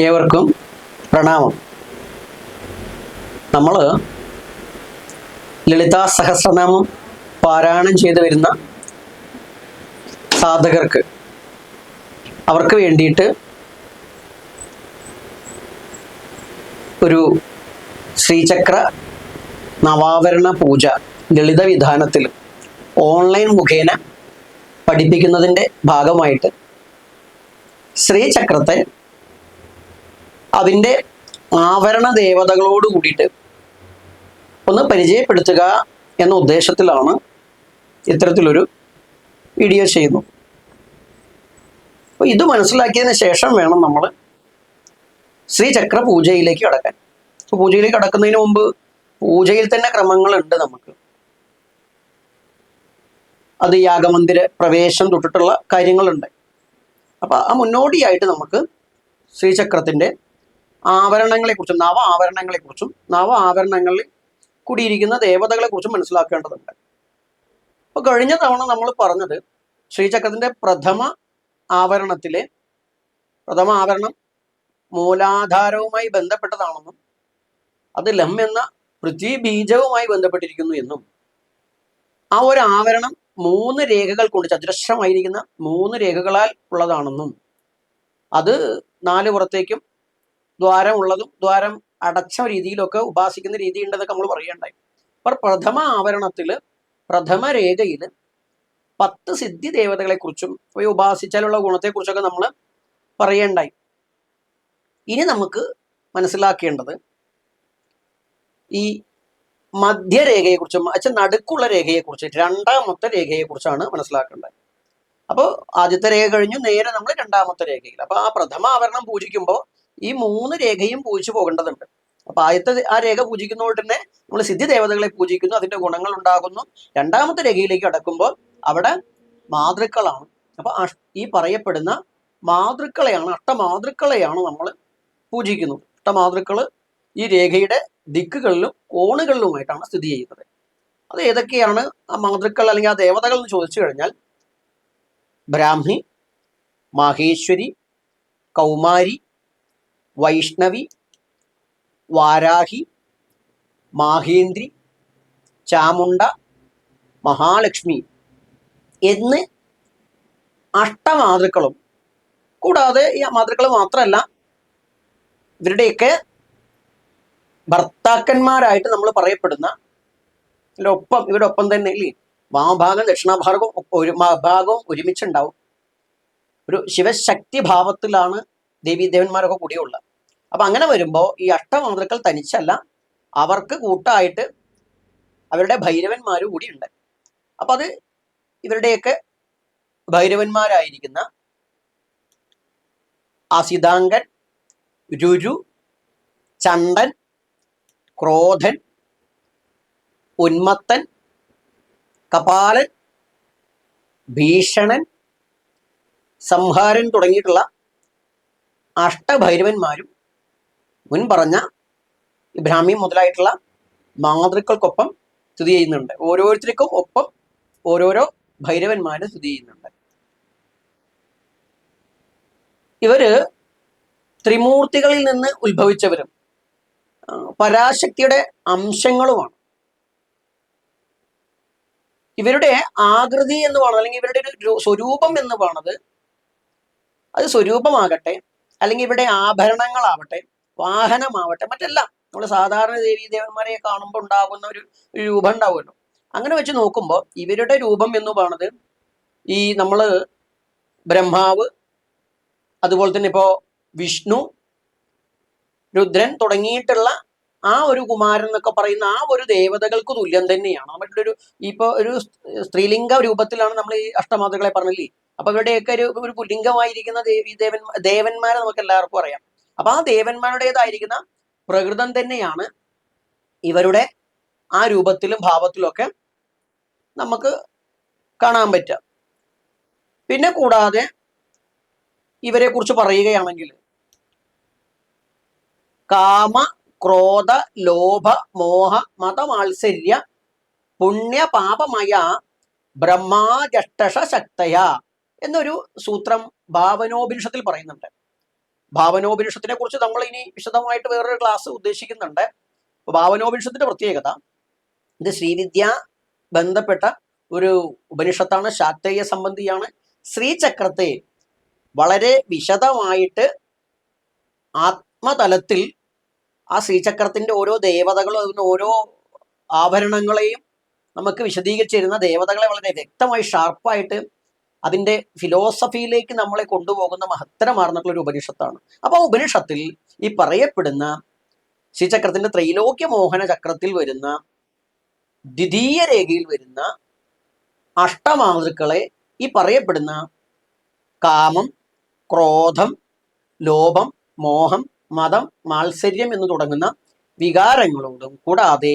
ഏവർക്കും പ്രണാമം. നമ്മൾ ലളിതാ സഹസ്രനാമം പാരായണം ചെയ്തു വരുന്ന സാധകർക്ക് അവർക്ക് വേണ്ടിയിട്ട് ഒരു ശ്രീചക്ര നവാവരണ പൂജ ലളിത വിധാനത്തിൽ ഓൺലൈൻ മുഖേന പഠിപ്പിക്കുന്നതിന്റെ ഭാഗമായിട്ട് ശ്രീചക്രത്തെ അതിന്റെ ആവരണ ദേവതകളോട് കൂടിയിട്ട് ഒന്ന് പരിചയപ്പെടുത്തുക എന്ന ഉദ്ദേശത്തിലാണ് ഇത്തരത്തിലൊരു വീഡിയോ ചെയ്യുന്നത്. അപ്പോൾ ഇത് മനസ്സിലാക്കിയതിന് ശേഷം വേണം നമ്മൾ ശ്രീചക്ര പൂജയിലേക്ക് കടക്കാൻ. അപ്പോൾ പൂജയിലേക്ക് കടക്കുന്നതിന് മുമ്പ് പൂജയിൽ തന്നെ ക്രമങ്ങളുണ്ട് നമുക്ക്. അത് യാഗമന്ദിര പ്രവേശം തൊട്ടിട്ടുള്ള കാര്യങ്ങളുണ്ട്. അപ്പോൾ ആ മുന്നോടിയായിട്ട് നമുക്ക് ശ്രീചക്രത്തിന്റെ ആവരണങ്ങളെക്കുറിച്ചും നവ ആവരണങ്ങളെക്കുറിച്ചും നവ ആവരണങ്ങളിൽ കൂടിയിരിക്കുന്ന ദേവതകളെക്കുറിച്ചും മനസ്സിലാക്കേണ്ടതുണ്ട്. അപ്പോൾ കഴിഞ്ഞ തവണ നമ്മൾ പറഞ്ഞത് ശ്രീചക്രത്തിന്റെ പ്രഥമ ആവരണത്തിലെ പ്രഥമ ആവരണം മൂലാധാരവുമായി ബന്ധപ്പെട്ടതാണെന്നും അത് ലം എന്ന പൃഥ്വി ബീജവുമായി ബന്ധപ്പെട്ടിരിക്കുന്നു എന്നും ആ ഒരു ആവരണം മൂന്ന് രേഖകൾ കൊണ്ട് ചതുരശ്രമായിരിക്കുന്ന മൂന്ന് രേഖകളാൽ ഉള്ളതാണെന്നും അത് നാല് പുറത്തേക്കും ദ്വാരം ഉള്ളതും ദ്വാരം അടച്ച രീതിയിലൊക്കെ ഉപാസിക്കുന്ന രീതി ഉണ്ടെന്നൊക്കെ നമ്മൾ പറയണ്ടായി അപ്പോൾ പ്രഥമ ആവരണത്തിൽ പ്രഥമ രേഖയിൽ പത്ത് സിദ്ധി ദേവതകളെ കുറിച്ചും ഉപാസിച്ചാലുള്ള ഗുണത്തെക്കുറിച്ചൊക്കെ നമ്മൾ പറയണ്ടായി ഇനി നമുക്ക് മനസ്സിലാക്കേണ്ടത് ഈ മധ്യരേഖയെക്കുറിച്ചും അച്ഛൻ നടുക്കുള്ള രേഖയെക്കുറിച്ച് രണ്ടാമത്തെ രേഖയെക്കുറിച്ചാണ് മനസ്സിലാക്കേണ്ടത്. അപ്പോൾ ആദ്യത്തെ രേഖ കഴിഞ്ഞു നേരെ നമ്മൾ രണ്ടാമത്തെ രേഖയിൽ. അപ്പോൾ ആ പ്രഥമ ആവരണം പൂജിക്കുമ്പോൾ ഈ മൂന്ന് രേഖയും പൂജിച്ചു പോകേണ്ടതുണ്ട്. അപ്പൊ ആദ്യത്തെ ആ രേഖ പൂജിക്കുന്നതുകൊണ്ട് തന്നെ നമ്മൾ സിദ്ധി ദേവതകളെ പൂജിക്കുന്നു അതിന്റെ ഗുണങ്ങൾ ഉണ്ടാകുന്നു. രണ്ടാമത്തെ രേഖയിലേക്ക് അടക്കുമ്പോൾ അവിടെ മാതൃക്കളാണ്. അപ്പൊ ഈ പറയപ്പെടുന്ന മാതൃക്കളെയാണ് അഷ്ടമാതൃക്കളെയാണ് നമ്മൾ പൂജിക്കുന്നത്. അഷ്ടമാതൃക്കൾ ഈ രേഖയുടെ ദിക്കുകളിലും കോണുകളിലുമായിട്ടാണ് സ്ഥിതി ചെയ്യുന്നത്. അത് ഏതൊക്കെയാണ് ആ മാതൃക്കൾ അല്ലെങ്കിൽ ആ ദേവതകൾ എന്ന് ചോദിച്ചു കഴിഞ്ഞാൽ ബ്രാഹ്മി മാഹേശ്വരി കൗമാരി വൈഷ്ണവി വാരാഹി മാഹേന്ദ്രി ചാമുണ്ട മഹാലക്ഷ്മി എന്ന് അഷ്ടമാതൃക്കളും കൂടാതെ ഈ മാതൃക്കൾ മാത്രമല്ല ഇവരുടെയൊക്കെ ഭർത്താക്കന്മാരായിട്ട് നമ്മൾ പറയപ്പെടുന്ന ഒപ്പം ഇവരുടെ ഒപ്പം തന്നെ ഇല്ലേ? വാമഭാഗം ദക്ഷിണഭാഗവും ഒരു ഭാഗവും ഒരുമിച്ചുണ്ടാവും. ഒരു ശിവശക്തി ഭാവത്തിലാണ് ദേവീദേവന്മാരൊക്കെ കൂടിയുള്ള. അപ്പൊ അങ്ങനെ വരുമ്പോൾ ഈ അഷ്ടമാതൃക്കൾ തനിച്ചല്ല അവർക്ക് കൂട്ടായിട്ട് അവരുടെ ഭൈരവന്മാരും കൂടിയുണ്ട്. അപ്പൊ അത് ഇവരുടെയൊക്കെ ഭൈരവന്മാരായിരിക്കുന്ന അസിതാങ്കൻ രുരു ചണ്ടൻ ക്രോധൻ ഉന്മത്തൻ കപാലൻ ഭീഷണൻ സംഹാരൻ തുടങ്ങിയിട്ടുള്ള അഷ്ടഭൈരവന്മാരും മുൻ പറഞ്ഞ ഇബ്രാഹിം മുതലായിട്ടുള്ള മാതൃക്കൾക്കൊപ്പം സ്തുതി ചെയ്യുന്നുണ്ട്. ഓരോരുത്തർക്കും ഒപ്പം ഓരോരോ ഭൈരവന്മാരും സ്തുതി ചെയ്യുന്നുണ്ട്. ഇവർ ത്രിമൂർത്തികളിൽ നിന്ന് ഉത്ഭവിച്ചവരും പരാശക്തിയുടെ അംശങ്ങളുമാണ്. ഇവരുടെ ആകൃതി എന്ന് പറയുന്നത് അല്ലെങ്കിൽ ഇവരുടെ ഒരു സ്വരൂപം എന്ന് പറയുന്നത് അത് സ്വരൂപമാകട്ടെ അല്ലെങ്കിൽ ഇവിടെ ആഭരണങ്ങളാവട്ടെ വാഹനമാവട്ടെ മറ്റെല്ലാം. നമ്മൾ സാധാരണ ദേവീ ദേവന്മാരെ കാണുമ്പോൾ ഉണ്ടാകുന്ന ഒരു രൂപം ഉണ്ടാവുമല്ലോ. അങ്ങനെ വെച്ച് നോക്കുമ്പോൾ ഇവരുടെ രൂപം എന്ന് പറയുന്നത് ഈ നമ്മൾ ബ്രഹ്മാവ് അതുപോലെ തന്നെ ഇപ്പോൾ വിഷ്ണു രുദ്രൻ തുടങ്ങിയിട്ടുള്ള ആ ഒരു കുമാരൻ എന്നൊക്കെ പറയുന്ന ആ ഒരു ദേവതകൾക്ക് തുല്യം തന്നെയാണ്. നമ്മളുടെ ഒരു ഇപ്പൊ ഒരു സ്ത്രീലിംഗ രൂപത്തിലാണ് നമ്മൾ ഈ അഷ്ടമാതകളെ പറഞ്ഞില്ലേ? അപ്പൊ ഇവരുടെയൊക്കെ ഒരു ഒരു പുല്ലിംഗമായിരിക്കുന്ന ദേവി ദേവൻ ദേവന്മാരെ നമുക്ക് എല്ലാവർക്കും അറിയാം. അപ്പൊ ആ ദേവന്മാരുടേതായിരിക്കുന്ന പ്രകൃതം തന്നെയാണ് ഇവരുടെ ആ രൂപത്തിലും ഭാവത്തിലും ഒക്കെ നമുക്ക് കാണാൻ പറ്റുക. പിന്നെ കൂടാതെ ഇവരെ കുറിച്ച് പറയുകയാണെങ്കിൽ കാമ ക്രോധ ലോഭ മോഹ മതമാത്സര്യ പുണ്യ പാപമയ ബ്രഹ്മാജഷ്ടഷ ശക്തയ എന്നൊരു സൂത്രം ഭാവനോപനിഷത്തിൽ പറയുന്നുണ്ട്. ഭാവനോപനിഷത്തിനെ കുറിച്ച് നമ്മൾ ഇനി വിശദമായിട്ട് വേറൊരു ക്ലാസ് ഉദ്ദേശിക്കുന്നുണ്ട്. ഭാവനോപനിഷത്തിന്റെ പ്രത്യേകത ഇത് ശ്രീവിദ്യ ബന്ധപ്പെട്ട ഒരു ഉപനിഷത്താണ് ശാക്തേയ സംബന്ധിയാണ്. ശ്രീചക്രത്തെ വളരെ വിശദമായിട്ട് ആത്മതലത്തിൽ ആ ശ്രീചക്രത്തിന്റെ ഓരോ ദേവതകളും അതിന് ഓരോ ആഭരണങ്ങളെയും നമുക്ക് വിശദീകരിച്ചിരുന്ന ദേവതകളെ വളരെ വ്യക്തമായി ഷാർപ്പായിട്ട് അതിന്റെ ഫിലോസഫിയിലേക്ക് നമ്മളെ കൊണ്ടുപോകുന്ന മഹത്തരമാർന്നിട്ടുള്ള ഒരു ഉപനിഷത്താണ്. അപ്പോൾ ആ ഉപനിഷത്തിൽ ഈ പറയപ്പെടുന്ന ശ്രീചക്രത്തിന്റെ ത്രൈലോക്യ മോഹന ചക്രത്തിൽ വരുന്ന ദ്വിതീയ രേഖയിൽ വരുന്ന അഷ്ടമാതൃക്കളെ ഈ പറയപ്പെടുന്ന കാമം ക്രോധം ലോഭം മോഹം മതം മാത്സര്യം എന്ന് തുടങ്ങുന്ന വികാരങ്ങളോടും കൂടാതെ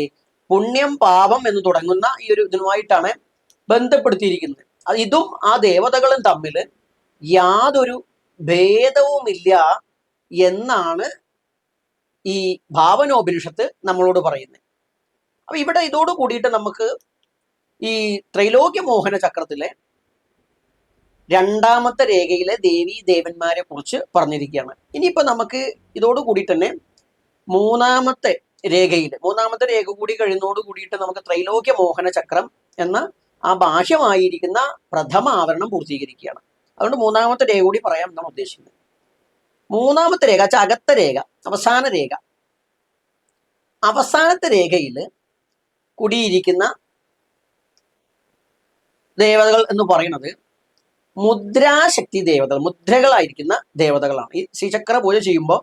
പുണ്യം പാപം എന്ന് തുടങ്ങുന്ന ഈ ഒരു ഇതിനുമായിട്ടാണ് ബന്ധപ്പെടുത്തിയിരിക്കുന്നത്. ഇതും ആ ദേവതകളും തമ്മിൽ യാതൊരു ഭേദവുമില്ല എന്നാണ് ഈ ഭാവനോപനിഷത്ത് നമ്മളോട് പറയുന്നത്. അപ്പൊ ഇവിടെ ഇതോട് കൂടിയിട്ട് നമുക്ക് ഈ ത്രൈലോക്യ മോഹന ചക്രത്തിലെ രണ്ടാമത്തെ രേഖയിലെ ദേവി ദേവന്മാരെ കുറിച്ച് പറഞ്ഞിരിക്കുകയാണ്. ഇനിയിപ്പോ നമുക്ക് ഇതോട് കൂടി തന്നെ മൂന്നാമത്തെ രേഖയിൽ മൂന്നാമത്തെ രേഖ കൂടി കഴിയുന്നതോട് കൂടിയിട്ട് നമുക്ക് ത്രൈലോക്യ മോഹന ചക്രം എന്ന ആ ഭാഷമായിരിക്കുന്ന പ്രഥമ ആവരണം പൂർത്തീകരിക്കുകയാണ്. അതുകൊണ്ട് മൂന്നാമത്തെ രേഖ കൂടി പറയാം എന്നാണ് ഉദ്ദേശിക്കുന്നത്. മൂന്നാമത്തെ രേഖ വെച്ചാൽ അകത്ത രേഖ അവസാന രേഖ. അവസാനത്തെ രേഖയിൽ കൂടിയിരിക്കുന്ന ദേവതകൾ എന്ന് പറയുന്നത് മുദ്രാശക്തി ദേവതകൾ മുദ്രകളായിരിക്കുന്ന ദേവതകളാണ്. ഈ ശ്രീചക്ര പൂജ ചെയ്യുമ്പോൾ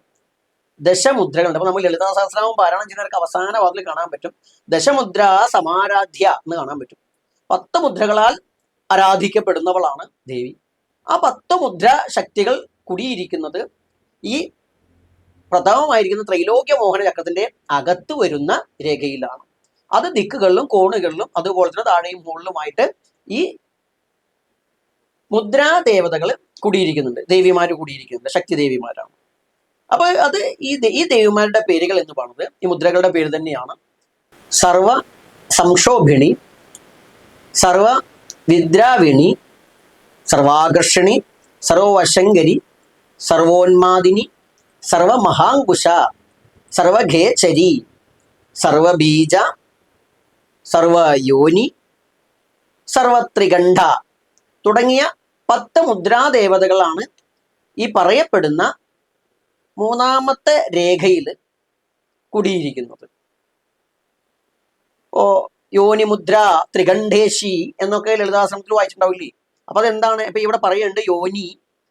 ദശമുദ്രകളുണ്ട്. അപ്പൊ നമ്മൾ ലളിതാ സഹസ്രനാമം പാരായണം ചെയ്യുന്നവർക്ക് അവസാന വാതിൽ കാണാൻ പറ്റും. ദശമുദ്ര സമാരാധ്യ എന്ന് കാണാൻ പറ്റും. പത്ത് മുദ്രകളാൽ ആരാധിക്കപ്പെടുന്നവളാണ് ദേവി. ആ പത്ത് മുദ്ര ശക്തികൾ കുടിയിരിക്കുന്നത് ഈ പ്രഥമമായിരിക്കുന്ന ത്രൈലോക്യ മോഹന ചക്രത്തിന്റെ അകത്ത് വരുന്ന രേഖയിലാണ്. അത് ദിക്കുകളിലും കോണുകളിലും അതുപോലെ തന്നെ താഴെയും മുകളിലുമായിട്ട് ഈ മുദ്രാ ദേവതകൾ കുടിയിരിക്കുന്നുണ്ട്. ദേവിമാര് കുടിയിരിക്കുന്നുണ്ട്. ശക്തി ദേവിമാരാണ് അപ്പൊ അത് ഈ ഈ ദേവിമാരുടെ പേരുകൾ എന്ന് പറയുന്നത് ഈ മുദ്രകളുടെ പേര് തന്നെയാണ്. സർവ സംക്ഷോഭിണി സർവ വിദ്രാവിണി സർവാകർഷിണി സർവവശങ്കരി സർവോന്മാദിനി സർവമഹാങ്കുശ സർവഘേചരി സർവബീജ സർവയോനി സർവത്രികണ്ഠ തുടങ്ങിയ പത്ത് മുദ്രാദേവതകളാണ് ഈ പറയപ്പെടുന്ന മൂന്നാമത്തെ രേഖയിൽ കുടിയിരിക്കുന്നത്. ഓ യോനിമുദ്ര ത്രികണ്ഠേശി എന്നൊക്കെ ലളിതാശ്രമത്തിൽ വായിച്ചിട്ടുണ്ടാവില്ലേ? അപ്പൊ അതെന്താണ്? ഇപ്പൊ ഇവിടെ പറയുന്നുണ്ട് യോനി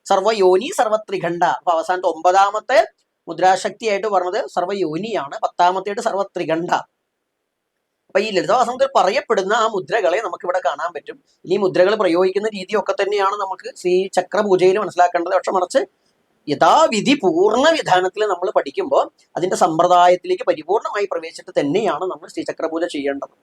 സർവ യോനി സർവ ത്രികണ്ഠ അപ്പൊ അവസാനത്തെ ഒമ്പതാമത്തെ മുദ്രാശക്തിയായിട്ട് പറഞ്ഞത് സർവയോനിയാണ് പത്താമത്തേട്ട് സർവത്രികണ്ഠ അപ്പൊ ഈ ലളിതാസനത്തിൽ പറയപ്പെടുന്ന ആ മുദ്രകളെ നമുക്ക് ഇവിടെ കാണാൻ പറ്റും. ഇനി മുദ്രകൾ പ്രയോഗിക്കുന്ന രീതിയൊക്കെ തന്നെയാണ് നമുക്ക് ശ്രീ ചക്രപൂജയിൽ മനസ്സിലാക്കേണ്ടത്. പക്ഷെ മറിച്ച് യഥാവിധി പൂർണ വിധാനത്തിൽ നമ്മൾ പഠിക്കുമ്പോൾ അതിന്റെ സമ്പ്രദായത്തിലേക്ക് പരിപൂർണമായി പ്രവേശിച്ചിട്ട് തന്നെയാണ് നമ്മൾ ശ്രീചക്രപൂജ ചെയ്യേണ്ടത്.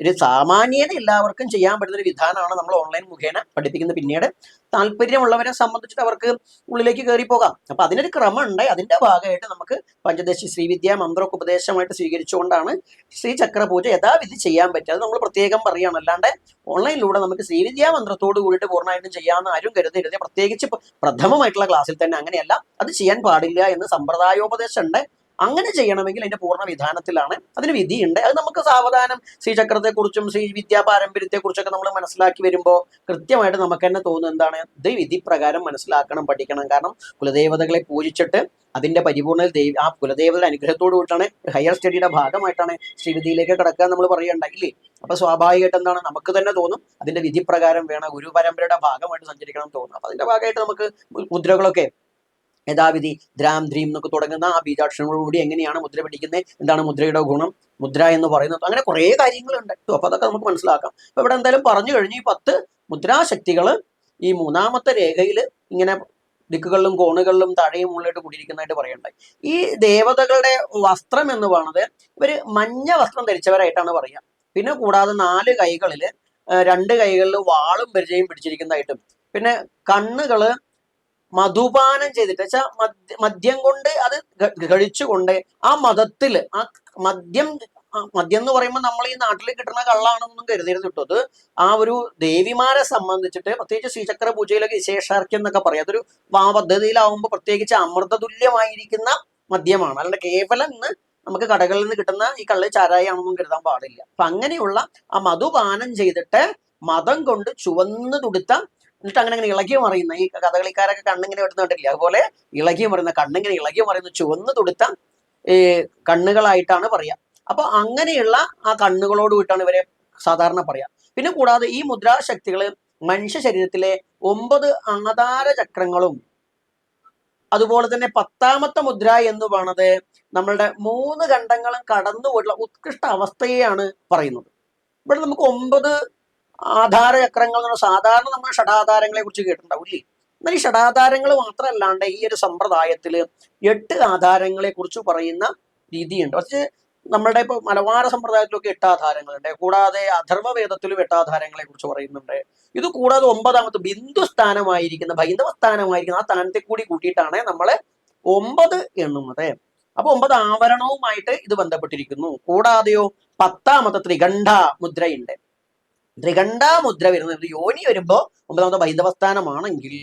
ഒരു സാമാന്യത എല്ലാവർക്കും ചെയ്യാൻ പറ്റുന്ന ഒരു വിധാനമാണ് നമ്മൾ ഓൺലൈൻ മുഖേന പഠിപ്പിക്കുന്നത്. പിന്നീട് താല്പര്യമുള്ളവരെ സംബന്ധിച്ചിട്ട് അവർക്ക് ഉള്ളിലേക്ക് കയറി പോകാം. അപ്പൊ അതിനൊരു ക്രമം ക്രമമുണ്ട്. അതിന്റെ ഭാഗമായിട്ട് നമുക്ക് പഞ്ചദശി ശ്രീവിദ്യ മന്ത്രമൊക്കെ ഉപദേശമായിട്ട് സ്വീകരിച്ചുകൊണ്ടാണ് ശ്രീ പൂജ യഥാവിധി ചെയ്യാൻ പറ്റുക അത് നമ്മൾ പ്രത്യേകം പറയുകയാണ്. അല്ലാണ്ട് ഓൺലൈനിലൂടെ നമുക്ക് ശ്രീവിദ്യാ മന്ത്രത്തോട് കൂടിയിട്ട് പൂർണമായിട്ടും ചെയ്യാമെന്ന് ആരും കരുതരുത്. പ്രത്യേകിച്ച് പ്രഥമമായിട്ടുള്ള ക്ലാസ്സിൽ തന്നെ അങ്ങനെയല്ല. അത് ചെയ്യാൻ പാടില്ല എന്ന് സമ്പ്രദായോപദേശം ഉണ്ട് അങ്ങനെ ചെയ്യണമെങ്കിൽ അതിന്റെ പൂർണ വിധാനത്തിലാണ് അതിന് വിധിയുണ്ട്. അത് നമുക്ക് സാവധാനം ശ്രീചക്രത്തെ കുറിച്ചും ശ്രീ വിദ്യാ പാരമ്പര്യത്തെ കുറിച്ചൊക്കെ നമ്മൾ മനസ്സിലാക്കി വരുമ്പോൾ കൃത്യമായിട്ട് നമുക്ക് തന്നെ തോന്നുന്നത് എന്താണ്? ഇത് വിധി പ്രകാരം മനസ്സിലാക്കണം പഠിക്കണം. കാരണം കുലദേവതകളെ പൂജിച്ചിട്ട് അതിന്റെ പരിപൂർണ ദേവി ആ കുലദേവതയുടെ അനുഗ്രഹത്തോടു കൂടിയിട്ടാണ് ഹയർ സ്റ്റഡിയുടെ ഭാഗമായിട്ടാണ് ശ്രീവിധിയിലേക്ക് കിടക്കുക നമ്മൾ പറയുകയുണ്ടായില്ലേ? അപ്പൊ സ്വാഭാവികമായിട്ട് എന്താണ്? നമുക്ക് തന്നെ തോന്നും അതിന്റെ വിധി പ്രകാരം വേണം ഗുരു പരമ്പരയുടെ ഭാഗമായിട്ട് സഞ്ചരിക്കണം തോന്നും അപ്പൊ അതിന്റെ ഭാഗമായിട്ട് നമുക്ക് മുദ്രകളൊക്കെ യഥാവിധി ദ്രാം ദ്രീം എന്നൊക്കെ തുടങ്ങുന്ന ആ ബീജാക്ഷരങ്ങളോടുകൂടി എങ്ങനെയാണ് മുദ്ര പിടിക്കുന്നത്? എന്താണ് മുദ്രയുടെ ഗുണം? മുദ്ര എന്ന് പറയുന്നത് അങ്ങനെ കുറേ കാര്യങ്ങളുണ്ട്. അപ്പോൾ അതൊക്കെ നമുക്ക് മനസ്സിലാക്കാം. അപ്പൊ ഇവിടെ എന്തായാലും പറഞ്ഞു കഴിഞ്ഞു ഈ പത്ത് മുദ്രാശക്തികൾ ഈ മൂന്നാമത്തെ രേഖയിൽ ഇങ്ങനെ ദിക്കുകളിലും കോണുകളിലും താഴെയും മുകളിലായിട്ട് കൂടിയിരിക്കുന്നതായിട്ട് പറയണ്ടായി. ഈ ദേവതകളുടെ വസ്ത്രം എന്ന് പറയുന്നത് ഇവർ മഞ്ഞ വസ്ത്രം ധരിച്ചവരായിട്ടാണ് പറയുക. പിന്നെ കൂടാതെ നാല് കൈകളിൽ രണ്ട് കൈകളിൽ വാളും പരിചയം പിടിച്ചിരിക്കുന്നതായിട്ടും. പിന്നെ കണ്ണുകൾ മധുപാനം ചെയ്തിട്ട്. വെച്ചാൽ മദ്യം കൊണ്ട് അത് കഴിച്ചുകൊണ്ട് ആ മതത്തിൽ ആ മദ്യം മദ്യം എന്ന് പറയുമ്പോൾ നമ്മൾ ഈ നാട്ടിൽ കിട്ടുന്ന കള്ളാണെന്നൊന്നും കരുതരുത് കേട്ടോ. അത് ആ ഒരു ദേവിമാരെ സംബന്ധിച്ചിട്ട് പ്രത്യേകിച്ച് ശ്രീചക്ര പൂജയിലൊക്കെ വിശേഷാർക്യം എന്നൊക്കെ പറയാം. അതൊരു ആ പദ്ധതിയിലാവുമ്പോൾ പ്രത്യേകിച്ച് അമൃതതുല്യമായിരിക്കുന്ന മദ്യമാണ്. അല്ലാണ്ട് കേവലം ഇന്ന് നമുക്ക് കടകളിൽ നിന്ന് കിട്ടുന്ന ഈ കള്ളി ചാരായാണെന്നും കരുതാൻ പാടില്ല. അപ്പൊ അങ്ങനെയുള്ള ആ മധുപാനം ചെയ്തിട്ട് മതം കൊണ്ട് ചുവന്നു തുടുത്ത എന്നിട്ട് അങ്ങനെ അങ്ങനെ ഇളകി മറിയുന്ന ഈ കഥകളിക്കാരൊക്കെ കണ്ണിങ്ങനെ വെട്ടുന്നുണ്ടല്ലേ അതുപോലെ ഇളകി മറിയുന്ന കണ്ണിങ്ങനെ ഇളകി മറിയുന്ന ചുവന്ന് തുടുത്ത ഈ കണ്ണുകളായിട്ടാണ് പറയാ. അപ്പൊ അങ്ങനെയുള്ള ആ കണ്ണുകളോട് കൂട്ടാണ് ഇവരെ സാധാരണ പറയാ. പിന്നെ കൂടാതെ ഈ മുദ്രാശക്തികൾ മനുഷ്യ ശരീരത്തിലെ ഒമ്പത് ആധാര ചക്രങ്ങളും അതുപോലെ തന്നെ പത്താമത്തെ മുദ്ര എന്ന് പറയുന്നത് നമ്മളുടെ മൂന്ന് ഖണ്ഡങ്ങളും കടന്നുപോയിട്ടുള്ള ഉത്കൃഷ്ട അവസ്ഥയെയാണ് പറയുന്നത്. ഇവിടെ നമുക്ക് ഒമ്പത് ആധാര ചക്രങ്ങൾ എന്ന് സാധാരണ നമ്മൾ ഷഡാധാരങ്ങളെ കുറിച്ച് കേട്ടിട്ടുണ്ടാവില്ലേ എന്നാൽ ഈ ഷഡാധാരങ്ങൾ മാത്രമല്ലാണ്ട് ഈ ഒരു സമ്പ്രദായത്തിൽ എട്ട് ആധാരങ്ങളെ കുറിച്ച് പറയുന്ന രീതിയുണ്ട്. പക്ഷേ നമ്മളുടെ ഇപ്പോൾ മലബാര സമ്പ്രദായത്തിലൊക്കെ എട്ട് ആധാരങ്ങളുണ്ട്. കൂടാതെ അഥർവവേദത്തിലും എട്ട് ആധാരങ്ങളെ കുറിച്ച് പറയുന്നുണ്ട്. ഇത് കൂടാതെ ഒമ്പതാമത്തെ ബിന്ദു സ്ഥാനമായിരിക്കുന്ന ഭൈന്ദവ സ്ഥാനമായിരിക്കുന്ന ആ സ്ഥാനത്തെ കൂടി കൂട്ടിയിട്ടാണ് നമ്മൾ ഒമ്പത് എണ്ണുന്നത്. അപ്പൊ ഒമ്പത് ആവരണവുമായിട്ട് ഇത് ബന്ധപ്പെട്ടിരിക്കുന്നു. കൂടാതെയോ പത്താമത്തെ ത്രികണ്ഠ മുദ്രയുണ്ട്. ത്രികണ്ഠ മുദ്ര വരുന്നത് യോനി വരുമ്പോ ഒമ്പതാമത്തെ ഭൈന്ദവസ്ഥാനമാണെങ്കിൽ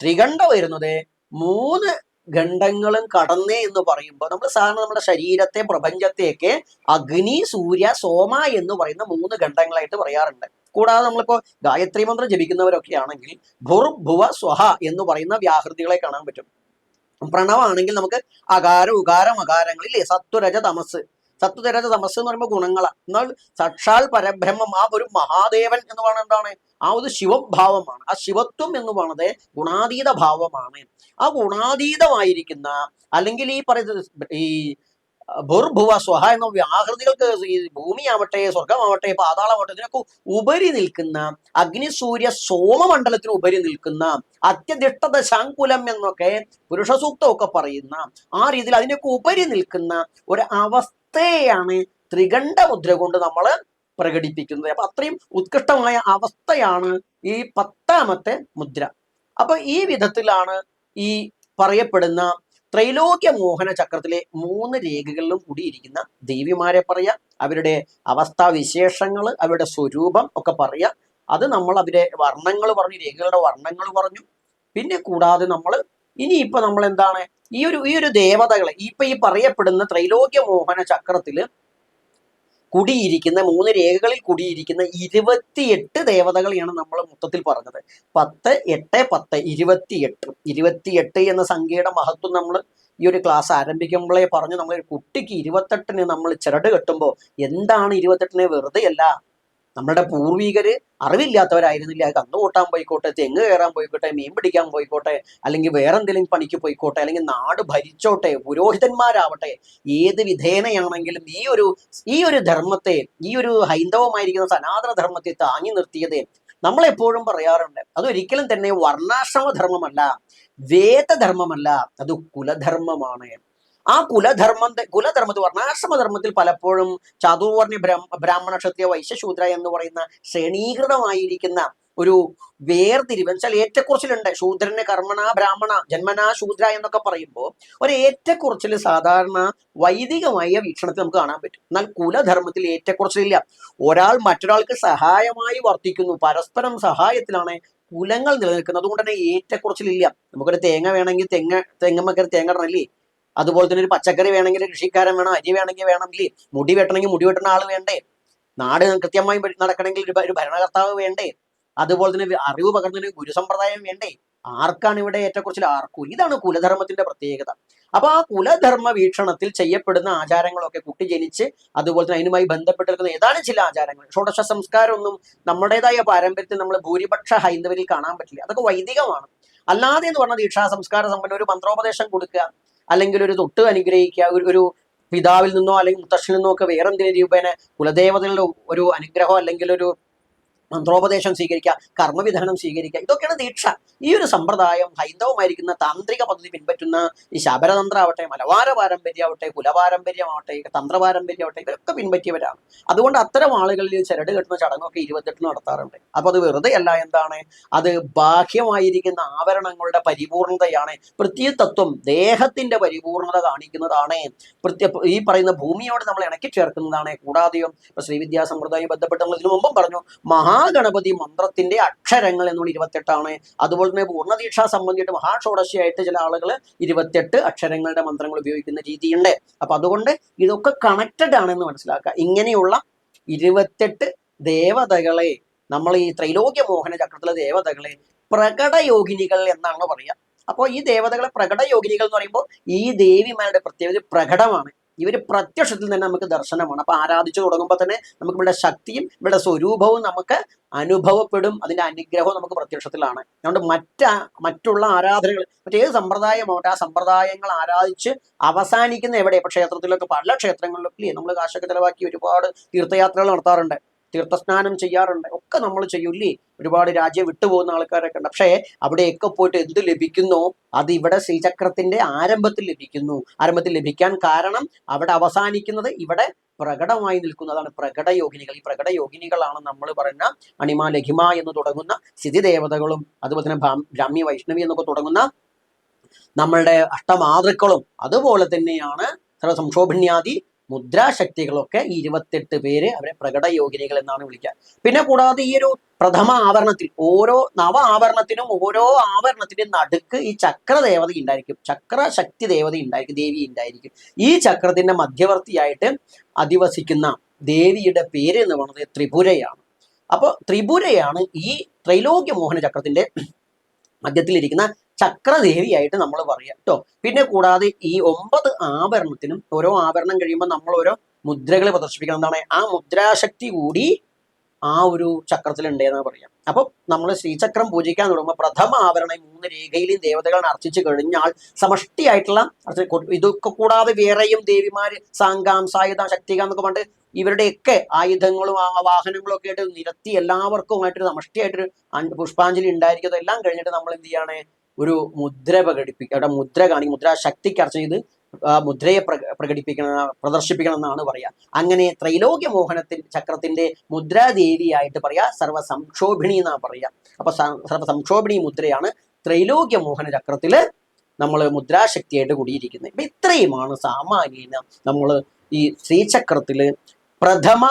ത്രികണ്ഠ വരുന്നത് മൂന്ന് ഖണ്ഡങ്ങളും കടന്നേ എന്ന് പറയുമ്പോൾ നമ്മൾ സാധാരണ നമ്മുടെ ശരീരത്തെ പ്രപഞ്ചത്തെയൊക്കെ അഗ്നി സൂര്യ സോമ എന്ന് പറയുന്ന മൂന്ന് ഖണ്ഡങ്ങളായിട്ട് പറയാറുണ്ട്. കൂടാതെ നമ്മളിപ്പോ ഗായത്രി മന്ത്രം ജപിക്കുന്നവരൊക്കെ ആണെങ്കിൽ ഭുർ ഭുവ സ്വഹ എന്ന് പറയുന്ന വ്യാഹൃതികളെ കാണാൻ പറ്റും. പ്രണവാണെങ്കിൽ നമുക്ക് അകാരം ഉകാരം അകാരങ്ങളില്ലേ സത്വരജ തമസ് സത്വരജ തമസ് എന്ന് പറയുമ്പോൾ ഗുണങ്ങളാണ് എന്നാൽ സാക്ഷാൽ പരബ്രഹ്മം ആ ഒരു മഹാദേവൻ എന്ന് പറയുന്നത് എന്താണ്? ആ ഒരു ശിവഭാവമാണ്. ആ ശിവത്വം എന്ന് പറയുന്നത് ഗുണാതീത ഭാവമാണ്. ആ ഗുണാതീതമായിരിക്കുന്ന അല്ലെങ്കിൽ ഈ പറയുന്നത് ഈ ഭുർഭുവ സ്വഹ എന്ന വ്യാകൃതികൾക്ക് ഈ ഭൂമിയാവട്ടെ സ്വർഗമാവട്ടെ പാതാളമാവട്ടെ ഇതിനൊക്കെ ഉപരി നിൽക്കുന്ന അഗ്നിസൂര്യ സോമമണ്ഡലത്തിന് ഉപരി നിൽക്കുന്ന അത്യധിഷ്ഠത ശാങ്കുലം എന്നൊക്കെ പുരുഷസൂക്തമൊക്കെ പറയുന്ന ആ രീതിയിൽ അതിനൊക്കെ ഉപരി നിൽക്കുന്ന ഒരു അവസ്ഥയാണ് ത്രികണ്ഠ മുദ്ര കൊണ്ട് നമ്മൾ പ്രകടിപ്പിക്കുന്നത്. അപ്പൊ അത്രയും ഉത്കൃഷ്ടമായ അവസ്ഥയാണ് ഈ പത്താമത്തെ മുദ്ര. അപ്പൊ ഈ വിധത്തിലാണ് ഈ പറയപ്പെടുന്ന ത്രൈലോക്യ മോഹന ചക്രത്തിലെ മൂന്ന് രേഖകളിലും കൂടിയിരിക്കുന്ന ദേവിമാരെ പറയാം അവരുടെ അവസ്ഥാവിശേഷങ്ങൾ അവരുടെ സ്വരൂപം ഒക്കെ പറയാം അത് നമ്മൾ അവരെ വർണങ്ങൾ പറഞ്ഞു രേഖകളുടെ വർണങ്ങൾ പറഞ്ഞു. പിന്നെ കൂടാതെ നമ്മൾ ഇനിയിപ്പോ നമ്മൾ എന്താണ് ഈ ഒരു ഈ ഒരു ദേവതകളെ ഇപ്പൊ ഈ പറയപ്പെടുന്ന ത്രൈലോക്യ മോഹന ചക്രത്തിൽ കുടിയിരിക്കുന്ന മൂന്ന് രേഖകളിൽ കുടിയിരിക്കുന്ന ഇരുപത്തിയെട്ട് ദേവതകളെയാണ് നമ്മൾ മൊത്തത്തിൽ പറഞ്ഞത്. പത്ത് എട്ട് പത്ത് ഇരുപത്തിയെട്ട്. ഇരുപത്തിയെട്ട് എന്ന സംഖ്യയുടെ മഹത്വം നമ്മൾ ഈ ഒരു ക്ലാസ് ആരംഭിക്കുമ്പോഴേ പറഞ്ഞു. നമ്മൾ കുട്ടിക്ക് ഇരുപത്തെട്ടിന് നമ്മൾ ചിരട് കെട്ടുമ്പോൾ എന്താണ് ഇരുപത്തെട്ടിന് വെറുതെ അല്ല നമ്മളുടെ പൂർവികര് അറിവില്ലാത്തവരായിരുന്നില്ല? കന്ന് കൂട്ടാൻ പോയിക്കോട്ടെ തെങ്ങ് കയറാൻ പോയിക്കോട്ടെ മീൻ പിടിക്കാൻ പോയിക്കോട്ടെ അല്ലെങ്കിൽ വേറെ എന്തെങ്കിലും പണിക്ക് പോയിക്കോട്ടെ അല്ലെങ്കിൽ നാട് ഭരിച്ചോട്ടെ പുരോഹിതന്മാരാവട്ടെ ഏത് വിധേനയാണെങ്കിലും ഈ ഒരു ഈ ഒരു ധർമ്മത്തെ ഈ ഒരു ഹൈന്ദവമായിരിക്കുന്ന സനാതന ധർമ്മത്തെ താങ്ങി നിർത്തിയത് നമ്മളെപ്പോഴും പറയാറുണ്ട്. അതൊരിക്കലും തന്നെ വർണാശ്രമ ധർമ്മമല്ല വേദധർമ്മമല്ല അത് കുലധർമ്മമാണ്. ആ കുലധർമ്മം എന്ന് പറഞ്ഞാൽ ആശ്രമധർമ്മത്തിൽ പലപ്പോഴും ചാതുർവർണ ബ്രാഹ്മണ ക്ഷത്രിയ വൈശ്യശൂദ്ര എന്ന് പറയുന്ന ശ്രേണീകൃതമായിരിക്കുന്ന ഒരു വേർതിരിവ്. വെച്ചാൽ ഏറ്റക്കുറച്ചിലുണ്ട്. ശൂദ്രന് കർമ്മണ ബ്രാഹ്മണ ജന്മനാ ശൂദ്ര എന്നൊക്കെ പറയുമ്പോൾ ഒരു ഏറ്റക്കുറച്ചിൽ സാധാരണ വൈദികമായ വീക്ഷണത്തിൽ നമുക്ക് കാണാൻ പറ്റും. എന്നാൽ കുലധർമ്മത്തിൽ ഏറ്റക്കുറച്ചിലില്ല. ഒരാൾ മറ്റൊരാൾക്ക് സഹായമായി വർത്തിക്കുന്നു. പരസ്പരം സഹായത്തിലാണ് കുലങ്ങൾ നിലനിൽക്കുന്നത്. അതുകൊണ്ട് തന്നെ ഏറ്റക്കുറച്ചിലില്ല. നമുക്കൊരു തേങ്ങ വേണമെങ്കിൽ തെങ്ങ തെങ്ങമ്മക്കൊരു തേങ്ങ ഇടണല്ലേ അതുപോലെ തന്നെ ഒരു പച്ചക്കറി വേണമെങ്കിൽ കൃഷിക്കാരൻ വേണം അരി വേണമെങ്കിൽ വേണമെങ്കിൽ മുടി വെട്ടണമെങ്കിൽ മുടി വെട്ടണ ആൾ വേണ്ടേ? നാട് കൃത്യമായി നടക്കണമെങ്കിൽ ഒരു ഭരണകർത്താവ് വേണ്ടേ? അതുപോലെ തന്നെ അറിവ് പകർന്നതിന് ഗുരുസമ്പ്രദായം വേണ്ടേ? ആർക്കാണ് ഇവിടെ ഏറ്റക്കുറിച്ചിൽ ആർക്കും. ഇതാണ് കുലധർമ്മത്തിന്റെ പ്രത്യേകത. അപ്പൊ ആ കുലധർമ്മ വീക്ഷണത്തിൽ ചെയ്യപ്പെടുന്ന ആചാരങ്ങളൊക്കെ കുട്ടി ജനിച്ച് അതുപോലെ തന്നെ അതിനുമായി ബന്ധപ്പെട്ട് നിൽക്കുന്ന ഏതാനും ചില ആചാരങ്ങൾ. ഷോഡശ സംസ്കാരമൊന്നും നമ്മുടേതായ പാരമ്പര്യത്തിൽ നമ്മൾ ഭൂരിപക്ഷ ഹൈന്ദവരിൽ കാണാൻ പറ്റില്ല. അതൊക്കെ വൈദികമാണ്. അല്ലാതെ എന്ന് പറഞ്ഞാൽ ദീക്ഷാ സംസ്കാര സമ്പന്ന ഒരു മന്ത്രോപദേശം കൊടുക്കുക അല്ലെങ്കിൽ ഒരു തൊട്ട് അനുഗ്രഹിക്കുക ഒരു ഒരു പിതാവിൽ നിന്നോ അല്ലെങ്കിൽ മുത്തശ്ശിൽ നിന്നോ ഒക്കെ വേറെ എന്തെങ്കിലും രൂപേണ കുലദേവതകളുടെ ഒരു അനുഗ്രഹം അല്ലെങ്കിൽ ഒരു മന്ത്രോപദേശം സ്വീകരിക്കുക കർമ്മവിധാനം സ്വീകരിക്കുക ഇതൊക്കെയാണ് ദീക്ഷ. ഈ ഒരു സമ്പ്രദായം ഹൈന്ദവമായിരിക്കുന്ന താന്ത്രിക പദ്ധതി പിൻപറ്റുന്ന ഈ ശബരതന്ത്ര ആവട്ടെ മലബാര പാരമ്പര്യമാവട്ടെ കുലപാരമ്പര്യമാവട്ടെ തന്ത്രപാരമ്പര്യമാവട്ടെ ഇവരൊക്കെ പിൻപറ്റിയവരാണ്. അതുകൊണ്ട് അത്തരം ആളുകളിൽ ചരട് കെട്ടുന്ന ചടങ്ങൊക്കെ ഇരുപത്തെട്ട് നടത്താറുണ്ട്. അപ്പോൾ അത് വെറുതെ അല്ല എന്താണ്? അത് ബാഹ്യമായിരിക്കുന്ന ആവരണങ്ങളുടെ പരിപൂർണതയാണ് പ്രത്യതത്വം ദേഹത്തിന്റെ പരിപൂർണത കാണിക്കുന്നതാണ്. ഈ പറയുന്ന ഭൂമിയോട് നമ്മൾ ഇണക്കി ചേർക്കുന്നതാണ്. കൂടാതെയും ശ്രീവിദ്യാ സമ്പ്രദായം ബന്ധപ്പെട്ട് നമ്മൾ ഇതിനു മുമ്പും പറഞ്ഞു മഹാഗണപതി മന്ത്രത്തിന്റെ അക്ഷരങ്ങൾ എന്നുള്ള ഇരുപത്തെട്ടാണ്. അതുപോലെ തന്നെ പൂർണദീക്ഷ സംബന്ധിച്ചിട്ട് മഹാഷോഡശിയായിട്ട് ചില ആളുകൾ ഇരുപത്തെട്ട് അക്ഷരങ്ങളുടെ മന്ത്രങ്ങൾ ഉപയോഗിക്കുന്ന രീതിയുണ്ട്. അപ്പൊ അതുകൊണ്ട് ഇതൊക്കെ കണക്റ്റഡ് ആണെന്ന് മനസ്സിലാക്കുക. ഇങ്ങനെയുള്ള ഇരുപത്തെട്ട് ദേവതകളെ നമ്മൾ ഈ ത്രൈലോക്യ മോഹന ചക്രത്തിലെ ദേവതകളെ പ്രകടയോഗിനികൾ എന്നാണ് പറയുക. അപ്പോൾ ഈ ദേവതകളെ പ്രകടയോഗിനികൾ എന്ന് പറയുമ്പോൾ ഈ ദേവിമാരുടെ പ്രത്യേകത പ്രകടമാണ്. ഇവർ പ്രത്യക്ഷത്തിൽ തന്നെ നമുക്ക് ദർശനമാണ്. അപ്പൊ ആരാധിച്ചു തുടങ്ങുമ്പോൾ തന്നെ നമുക്ക് ഇവിടെ ശക്തിയും ഇവിടെ സ്വരൂപവും നമുക്ക് അനുഭവപ്പെടും. അതിന്റെ അനുഗ്രഹവും നമുക്ക് പ്രത്യക്ഷത്തിലാണ്. അതുകൊണ്ട് മറ്റ മറ്റുള്ള ആരാധനകൾ മറ്റേത് സമ്പ്രദായമാവട്ടെ ആ സമ്പ്രദായങ്ങൾ ആരാധിച്ച് അവസാനിക്കുന്ന എവിടെ? ഇപ്പൊ ക്ഷേത്രത്തിലൊക്കെ പല ക്ഷേത്രങ്ങളിലൊക്കെ നമ്മൾ കാശൊക്കെ ചിലവാക്കി ഒരുപാട് തീർത്ഥയാത്രകൾ നടത്താറുണ്ട്. തീർത്ഥസ്നാനം ചെയ്യാറുണ്ട്. ഒക്കെ നമ്മൾ ചെയ്യൂല്ലേ? ഒരുപാട് രാജ്യം വിട്ടുപോകുന്ന ആൾക്കാരൊക്കെ ഉണ്ട്. പക്ഷേ അവിടെയൊക്കെ പോയിട്ട് എന്ത് ലഭിക്കുന്നു? അത് ഇവിടെ ശ്രീചക്രത്തിന്റെ ആരംഭത്തിൽ ലഭിക്കുന്നു. ആരംഭത്തിൽ ലഭിക്കാൻ കാരണം അവിടെ അവസാനിക്കുന്നത് ഇവിടെ പ്രകടമായി നിൽക്കുന്നതാണ് പ്രകടയോഗിനികൾ ഈ പ്രകടയോഗിനികളാണ് നമ്മൾ പറയുന്ന അണിമ ലഘിമ എന്ന് തുടങ്ങുന്ന സ്ഥിതി ദേവതകളും അതുപോലെ തന്നെ ബ്രാഹ്മ്യ വൈഷ്ണവി എന്നൊക്കെ തുടങ്ങുന്ന നമ്മളുടെ അഷ്ടമാതൃക്കളും അതുപോലെ തന്നെയാണ് സർവ സംക്ഷോഭിണ്യാദി മുദ്രാശക്തികളൊക്കെ ഈ ഇരുപത്തെട്ട് പേര് അവരെ പ്രകട യോഗിനികൾ എന്നാണ് വിളിക്കുക. പിന്നെ കൂടാതെ ഈ ഒരു പ്രഥമ ആവരണത്തിൽ ഓരോ നവ ആവരണത്തിനും ഓരോ ആവരണത്തിന്റെ നടുക്ക് ഈ ചക്ര ദേവത ഉണ്ടായിരിക്കും. ചക്ര ശക്തി ദേവത ഉണ്ടായിരിക്കും ദേവി ഉണ്ടായിരിക്കും. ഈ ചക്രത്തിന്റെ മധ്യവർത്തിയായിട്ട് അധിവസിക്കുന്ന ദേവിയുടെ പേര് എന്ന് പറയുന്നത് ത്രിപുരയാണ്. അപ്പോൾ ത്രിപുരയാണ് ഈ ത്രൈലോക്യ മോഹന ചക്രത്തിന്റെ മധ്യത്തിലിരിക്കുന്ന ചക്രദേവിയായിട്ട് നമ്മൾ പറയാം കേട്ടോ പിന്നെ കൂടാതെ ഈ ഒമ്പത് ആഭരണത്തിനും ഓരോ ആഭരണം കഴിയുമ്പോൾ നമ്മൾ ഓരോ മുദ്രകൾ പ്രദർശിപ്പിക്കണം. എന്താണ്? ആ മുദ്രാശക്തി കൂടി ആ ഒരു ചക്രത്തിലുണ്ട് എന്നാണ് പറയാം. അപ്പൊ നമ്മൾ ശ്രീചക്രം പൂജിക്കാൻ തുടങ്ങുമ്പോൾ പ്രഥമ ആവരണം മൂന്ന് രേഖയിലും ദേവതകളെ അർച്ചിച്ചു കഴിഞ്ഞാൽ സമഷ്ടിയായിട്ടുള്ള ഇതൊക്കെ കൂടാതെ വേറെയും ദേവിമാര് സാങ്കാം സായുധ ശക്തിക എന്നൊക്കെ പറഞ്ഞിട്ട് ഇവരുടെയൊക്കെ ആയുധങ്ങളും വാഹനങ്ങളും ഒക്കെ ആയിട്ട് നിരത്തി എല്ലാവർക്കുമായിട്ടൊരു സമഷ്ടിയായിട്ടൊരു പുഷ്പാഞ്ജലി ഉണ്ടായിരിക്കും. അതെല്ലാം കഴിഞ്ഞിട്ട് നമ്മൾ എന്ത് ചെയ്യാണ്? ഒരു മുദ്ര പ്രകടിപ്പിക്കുക അവിടെ മുദ്ര കാണിക്കും മുദ്ര ശക്തിക്ക് അർച്ച ചെയ്ത് മുദ്രയെ പ്ര പ്രകടിപ്പിക്കണം പ്രദർശിപ്പിക്കണം എന്നാണ് പറയുക അങ്ങനെ ത്രൈലോക്യ മോഹനത്തിൽ ചക്രത്തിന്റെ മുദ്രാദേവിയായിട്ട് പറയാ സർവ സംക്ഷോഭിണി എന്നാണ് പറയുക അപ്പൊ സർവ സംക്ഷോഭിണി മുദ്രയാണ് ത്രൈലോക്യ മോഹന ചക്രത്തിൽ നമ്മൾ മുദ്രാശക്തിയായിട്ട് കൂടിയിരിക്കുന്നത്. ഇപ്പൊ ഇത്രയുമാണ് സാമാന്യേന നമ്മൾ ഈ ശ്രീചക്രത്തിൽ പ്രഥമ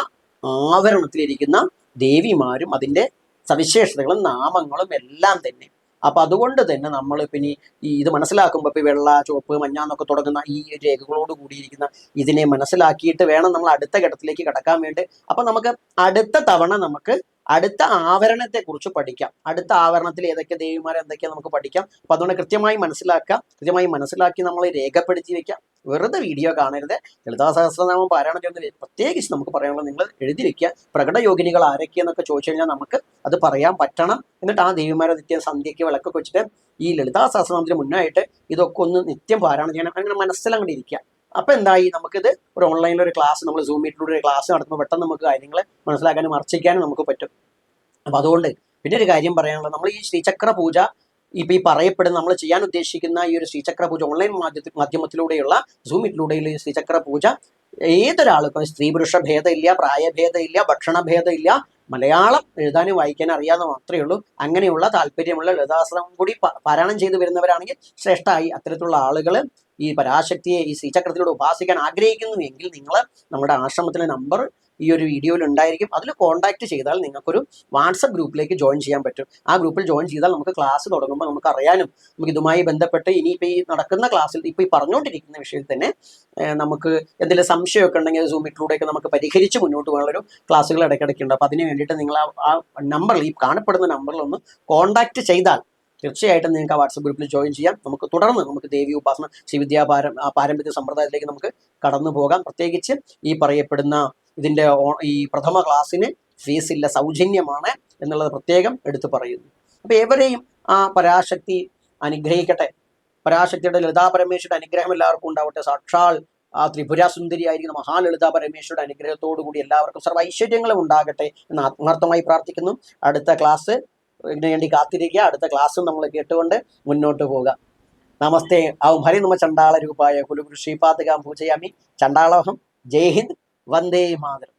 ആവരണത്തിലിരിക്കുന്ന ദേവിമാരും അതിന്റെ സവിശേഷതകളും നാമങ്ങളും എല്ലാം തന്നെ. അപ്പൊ അതുകൊണ്ട് തന്നെ നമ്മൾ പിന്നെ ഈ ഇത് മനസ്സിലാക്കുമ്പോൾ ഇപ്പൊ വെള്ള ചുവപ്പ് മഞ്ഞ എന്നൊക്കെ തുടങ്ങുന്ന ഈ രേഖകളോട് കൂടിയിരിക്കുന്ന ഇതിനെ മനസ്സിലാക്കിയിട്ട് വേണം നമ്മൾ അടുത്ത ഘട്ടത്തിലേക്ക് കടക്കാൻ വേണ്ടി. അപ്പൊ നമുക്ക് അടുത്ത തവണ നമുക്ക് അടുത്ത ആവരണത്തെ കുറിച്ച് പഠിക്കാം. അടുത്ത ആവരണത്തിൽ ഏതൊക്കെ ദേവിമാർ എന്തൊക്കെയാ നമുക്ക് പഠിക്കാം. അപ്പൊ അതുകൊണ്ട് കൃത്യമായി മനസ്സിലാക്കാം. കൃത്യമായി മനസ്സിലാക്കി നമ്മൾ രേഖപ്പെടുത്തി വെക്കാം. വെറുതെ വീഡിയോ കാണരുത്. ലളിതാ സഹസ്രനാമം പാരായണം ചെയ്യുന്നത് പ്രത്യേകിച്ച് നമുക്ക് പറയാനുള്ളത് നിങ്ങൾ എഴുതി വെക്കുക പ്രകടയോഗിനികൾ ആരൊക്കെയെന്നൊക്കെ ചോദിച്ചു കഴിഞ്ഞാൽ നമുക്ക് അത് പറയാൻ പറ്റണം. എന്നിട്ട് ആ ദേവിമാരെ നിത്യം സന്ധ്യയ്ക്ക് വിളക്കൊക്കെ വെച്ചിട്ട് ഈ ലളിതാ സഹസ്രനാമത്തിന് മുന്നായിട്ട് ഇതൊക്കെ ഒന്ന് നിത്യം പാരായണം ചെയ്യണം. അങ്ങനെ മനസ്സിലങ്ങോട്ട് ഇരിക്കുക. അപ്പൊ എന്തായി? നമുക്കിത് ഒരു ഓൺലൈനിൽ ഒരു ക്ലാസ് നമ്മൾ സൂം മീറ്റിലൂടെ ഒരു ക്ലാസ് നടത്തുമ്പോൾ പെട്ടെന്ന് നമുക്ക് കാര്യങ്ങൾ മനസ്സിലാക്കാനും അർച്ചിക്കാനും നമുക്ക് പറ്റും. അപ്പൊ അതുകൊണ്ട് പിന്നെ ഒരു കാര്യം പറയാനുള്ളത് നമ്മൾ ഈ ശ്രീചക്ര പൂജ ഇപ്പൊ ഈ പറയപ്പെടുന്ന നമ്മൾ ചെയ്യാൻ ഉദ്ദേശിക്കുന്ന ഈ ഒരു ശ്രീചക്ര പൂജ ഓൺലൈൻ മാധ്യമ മാധ്യമത്തിലൂടെയുള്ള സൂമിറ്റിലൂടെയുള്ള ഈ ശ്രീചക്ര പൂജ ഏതൊരാൾക്കും സ്ത്രീ പുരുഷ ഭേദമില്ല പ്രായഭേദമില്ല ഭക്ഷണ ഭേദമില്ല മലയാളം എഴുതാനും വായിക്കാനും അറിയാതെ മാത്രമേ ഉള്ളൂ. അങ്ങനെയുള്ള താല്പര്യമുള്ള ലളിതാശ്രമം കൂടി പാരായണം ചെയ്തു വരുന്നവരാണെങ്കിൽ ശ്രേഷ്ഠമായി അത്തരത്തിലുള്ള ആളുകൾ ഈ പരാശക്തിയെ ഈ ശ്രീചക്രത്തിലൂടെ ഉപാസിക്കാൻ ആഗ്രഹിക്കുന്നുവെങ്കിൽ നിങ്ങൾ നമ്മുടെ ആശ്രമത്തിലെ നമ്പർ ഈ ഒരു വീഡിയോയിൽ ഉണ്ടായിരിക്കും. അതിൽ കോൺടാക്ട് ചെയ്താൽ നിങ്ങൾക്കൊരു വാട്സപ്പ് ഗ്രൂപ്പിലേക്ക് ജോയിൻ ചെയ്യാൻ പറ്റും. ആ ഗ്രൂപ്പിൽ ജോയിൻ ചെയ്താൽ നമുക്ക് ക്ലാസ് തുടങ്ങുമ്പോൾ നമുക്ക് അറിയാനും നമുക്ക് ഇതുമായി ബന്ധപ്പെട്ട് ഇനിയിപ്പോൾ ഈ നടക്കുന്ന ക്ലാസ്സിൽ ഇപ്പോൾ ഈ പറഞ്ഞുകൊണ്ടിരിക്കുന്ന വിഷയത്തിൽ തന്നെ നമുക്ക് എന്തെങ്കിലും സംശയമൊക്കെ ഉണ്ടെങ്കിൽ സൂമിറ്റിലൂടെയൊക്കെ നമുക്ക് പരിഹരിച്ച് മുന്നോട്ട് പോകാനുള്ളൊരു ക്ലാസ്സുകൾ ഇടയ്ക്കിടയ്ക്ക് ഉണ്ട്. അപ്പോൾ അതിന് വേണ്ടിയിട്ട് നിങ്ങൾ ആ- നമ്പറിൽ ഈ കാണപ്പെടുന്ന നമ്പറിൽ ഒന്ന് കോൺടാക്ട് ചെയ്താൽ തീർച്ചയായിട്ടും നിങ്ങൾക്ക് ആ വാട്സപ്പ് ഗ്രൂപ്പിൽ ജോയിൻ ചെയ്യാം. നമുക്ക് തുടർന്ന് നമുക്ക് ദേവി ഉപാസന ശ്രീവിദ്യാ പാരം പാരമ്പര്യ സമ്പ്രദായത്തിലേക്ക് നമുക്ക് കടന്നു പോകാം. പ്രത്യേകിച്ച് ഈ പറയപ്പെടുന്ന ഇതിന്റെ ഓ- ഈ പ്രഥമ ക്ലാസ്സിന് ഫീസില്ല സൗജന്യമാണ് എന്നുള്ളത് പ്രത്യേകം എടുത്തു പറയുന്നു. അപ്പോൾ ഏവരെയും ആ പരാശക്തി അനുഗ്രഹിക്കട്ടെ. പരാശക്തിയുടെ ലളിതാ പരമേശ്വരുടെ അനുഗ്രഹം എല്ലാവർക്കും ഉണ്ടാവട്ടെ. സാക്ഷാൽ ആ ത്രിപുര സുന്ദരിയായിരിക്കുന്ന മഹാലളിത പരമേശ്വരുടെ അനുഗ്രഹത്തോടു കൂടി എല്ലാവർക്കും സർവ ഐശ്വര്യങ്ങളും ഉണ്ടാകട്ടെ എന്ന് ആത്മാർത്ഥമായി പ്രാർത്ഥിക്കുന്നു. അടുത്ത ക്ലാസ് വേണ്ടി കാത്തിരിക്കുക. അടുത്ത ക്ലാസ്സും നമ്മൾ കേട്ടുകൊണ്ട് മുന്നോട്ട് പോവുക. നമസ്തേ. ഔം ഹരി നമ ചണ്ടാള രൂപായ കുലുഗുരു ശ്രീപാദകാം പൂജയാമി. ചണ്ടാളോഹം ജയ് ഹിന്ദ്. வந்தே மாதிரி